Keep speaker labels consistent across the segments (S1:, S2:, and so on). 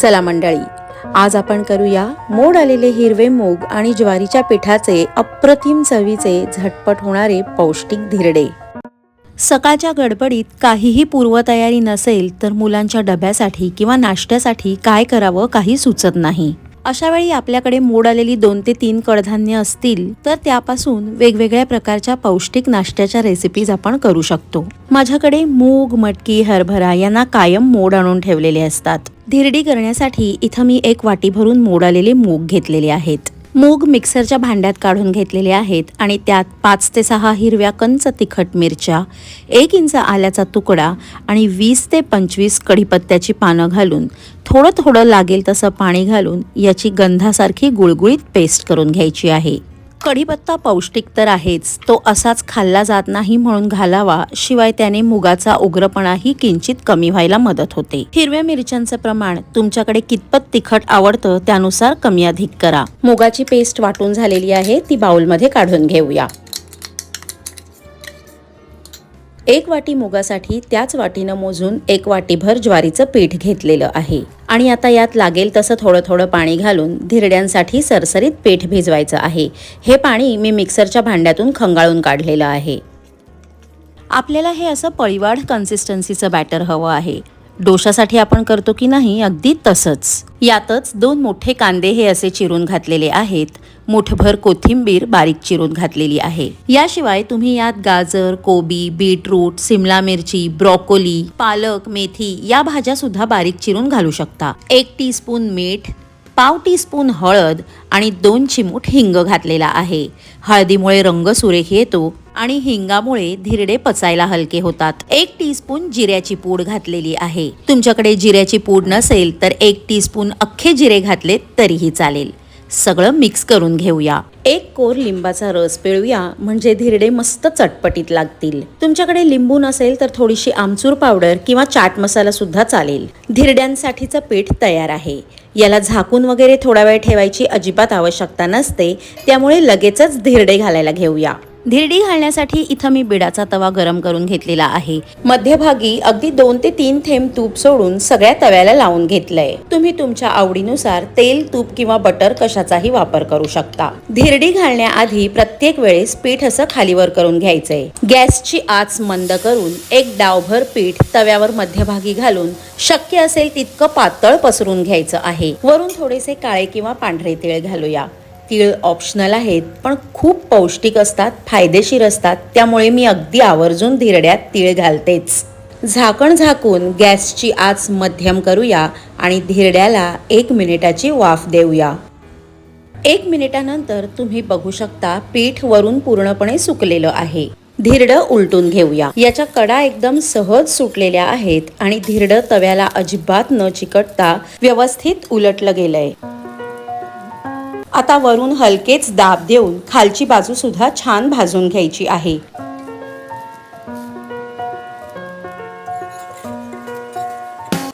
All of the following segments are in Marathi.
S1: चला मंडळी आज आपण करूया मोड आलेले हिरवे मूग आणि ज्वारीच्या पिठाचे अप्रतिम चवीचे झटपट होणारे पौष्टिक धिरडे. सकाळच्या गडबडीत काहीही पूर्वतयारी नसेल तर मुलांच्या डब्यासाठी किंवा नाश्त्यासाठी काय करावं काही सुचत नाही. अशा वेळी आपल्याकडे मोड आलेली दोन ते तीन कडधान्य असतील तर त्यापासून वेगवेगळ्या प्रकारच्या पौष्टिक नाश्त्याच्या रेसिपीज आपण करू शकतो. माझ्याकडे मूग मटकी हरभरा यांना कायम मोड आणून ठेवलेले असतात. धिरडी करण्यासाठी इथं मी एक वाटी भरून मोड आलेले मूग घेतलेले आहेत. मूग मिक्सरच्या भांड्यात काढून घेतलेले आहेत आणि त्यात पाच ते सहा हिरव्या कंच तिखट मिरच्या एक इंच आल्याचा तुकडा आणि वीस ते पंचवीस कढीपत्त्याची पानं घालून थोडं थोडं लागेल तसं पाणी घालून याची गंधासारखी गुळगुळीत पेस्ट करून घ्यायची आहे. कढीपत्ता पौष्टिक तर आहेच. तो असाच खाल्ला जात नाही म्हणून घालावा शिवाय त्याने मुगाचा उग्रपणाही किंचित कमी व्हायला मदत होते. हिरव्या मिरच्यांचं प्रमाण तुमच्याकडे कितपत तिखट आवडतं त्यानुसार कमी अधिक करा. मुगाची पेस्ट वाटून झालेली आहे ती बाउलमध्ये काढून घेऊया. एक वाटी मुगासाठी त्याच वाटीनं मोजून एक वाटीभर ज्वारीचं पीठ घेतलेलं आहे. आणि आता यात लागेल तसं थोडं थोडं पाणी घालून धिरड्यांसाठी सरसरीत पीठ भिजवायचं आहे. हे पाणी मी मिक्सरच्या भांड्यातून खंगाळून काढलेलं आहे. आपल्याला हे असं पळीवाढ कन्सिस्टन्सीचं बॅटर हवं आहे. डोशासाठी आपण करतो की नाही अगदी तसंच. यातच दोन मोठे कांदे हे असे चिरून घातलेले आहेत. मुठभर कोथिंबीर बारीक चिरून घातलेली आहे. याशिवाय तुम्ही यात गाजर कोबी बीटरूट सिमला मिरची ब्रॉकोली पालक मेथी या भाज्या सुद्धा बारीक चिरून घालू शकता. एक टीस्पून मीठ पाव टीस्पून हळद आणि दोन चिमूट हिंग घातलेला आहे. हळदीमुळे रंग सुरेख येतो आणि हिंगामुळे धिरडे पचायला हलके होतात. एक टीस्पून जिऱ्याची पूड घातलेली आहे. तुमच्याकडे जिऱ्याची पूड नसेल तर एक टीस्पून अख्खे जिरे घातले तरीही चालेल. सगळं मिक्स करून घेऊया. एक कोर लिंबाचा रस पिळूया म्हणजे धिरडे मस्त चटपटीत लागतील. तुमच्याकडे लिंबू नसेल तर थोडीशी आमचूर पावडर किंवा चाट मसाला सुद्धा चालेल. धिरड्यांसाठीचं पीठ तयार आहे. याला झाकून वगैरे थोडा वेळ ठेवायची अजिबात आवश्यकता नसते त्यामुळे लगेचच धिरडे घालायला घेऊया. धिरडी घालण्यासाठी इथं मी बिडाचा तवा गरम करून घेतलेला आहे. मध्यभागी अगदी दोन ते तीन थेंब तूप सोडून सगळ्या तव्याला लावून घेतलंय. तुम्ही तुमच्या आवडीनुसार तेल तूप किंवा बटर कशाचाही वापर करू शकता. धिरडी घालण्याआधी प्रत्येक वेळेस पीठ असं खालीवर करून घ्यायचंय. गॅसची आच मंद करून एक डावभर पीठ तव्यावर मध्यभागी घालून शक्य असेल तितकं पातळ पसरून घ्यायचं आहे. वरून थोडेसे काळे किंवा पांढरे तिळ घालूया. तीळ ऑप्शनल आहेत पण खूप पौष्टिक असतात फायदेशीर असतात त्यामुळे मी अगदी आवर्जून धिरड्यात तीळ घालतेच. झाकण झाकून गॅसची आच मध्यम करूया आणि धिरड्याला एक मिनिटाची वाफ देऊया. एक मिनिटानंतर तुम्ही बघू शकता पीठ वरून पूर्णपणे सुकलेलं आहे. धिरडं उलटून घेऊया. याच्या कडा एकदम सहज सुटलेल्या आहेत आणि धिरडं तव्याला अजिबात न चिकटता व्यवस्थित उलटलं गेलंय. आता वरून हलकेच दाब देऊन खालची बाजू सुद्धा छान भाजून घ्यायची आहे.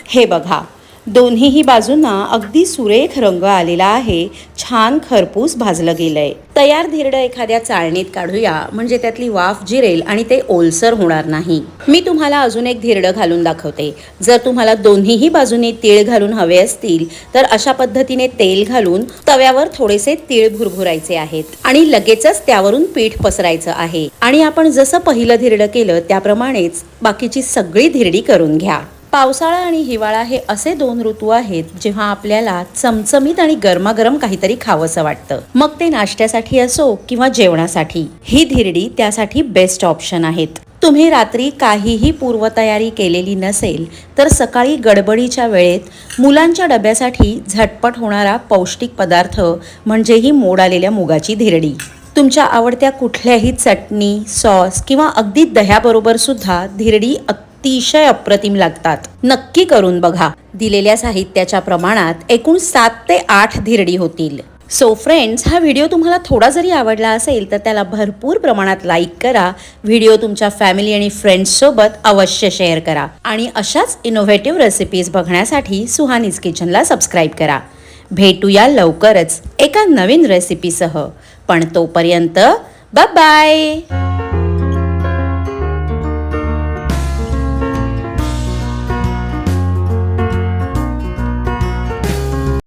S1: हे बघा दोन्हीही बाजूंना अगदी सुरेख रंग आलेला आहे. छान खरपूस भाजलं गेलंय. तयार धिरडं एखाद्या चाळणीत काढूया. म्हणजे त्यातली वाफ जिरेल आणि ते ओलसर होणार नाही. मी तुम्हाला अजून एक धिरडं घालून दाखवते. जर तुम्हाला दोन्हीही बाजूने तीळ घालून हवे असतील तर अशा पद्धतीने तेल घालून तव्यावर थोडेसे तीळ भुरभुरायचे आहेत. आणि लगेचच त्यावरून पीठ पसरायचं आहे. आणि आपण जसं पहिलं धिरडं केलं त्याप्रमाणेच बाकीची सगळी धिरडी करून घ्या. पावसाळा आणि हिवाळा हे असे दोन ऋतू आहेत जेव्हा आपल्याला चमचमीत आणि गरमागरम काहीतरी खावंसं वाटतं. मग ते नाश्त्यासाठी असो किंवा जेवणासाठी. ही धिरडी त्यासाठी बेस्ट ऑप्शन आहेत. तुम्ही रात्री काहीही पूर्वतयारी केलेली नसेल तर सकाळी गडबडीच्या वेळेत मुलांच्या डब्यासाठी झटपट होणारा पौष्टिक पदार्थ म्हणजे ही मोड आलेल्या मुगाची धिरडी. तुमच्या आवडत्या कुठल्याही चटणी सॉस किंवा अगदी दह्याबरोबर सुद्धा धिरडी अतिशय अप्रतिम लागतात. नक्की करून बघा. दिलेल्या साहित्याच्या प्रमाणात एकूण सात ते आठ धिरडी होतील. सो फ्रेंड्स हा व्हिडिओ तुम्हाला थोडा जरी आवडला असेल तर त्याला भरपूर प्रमाणात लाईक करा. व्हिडिओ तुमच्या फॅमिली आणि फ्रेंड्ससोबत अवश्य शेअर करा. आणि अशाच इनोव्हेटिव्ह रेसिपीज बघण्यासाठी सुहानीज किचनला सबस्क्राईब करा. भेटूया लवकरच एका नवीन रेसिपीसह पण तोपर्यंत बाय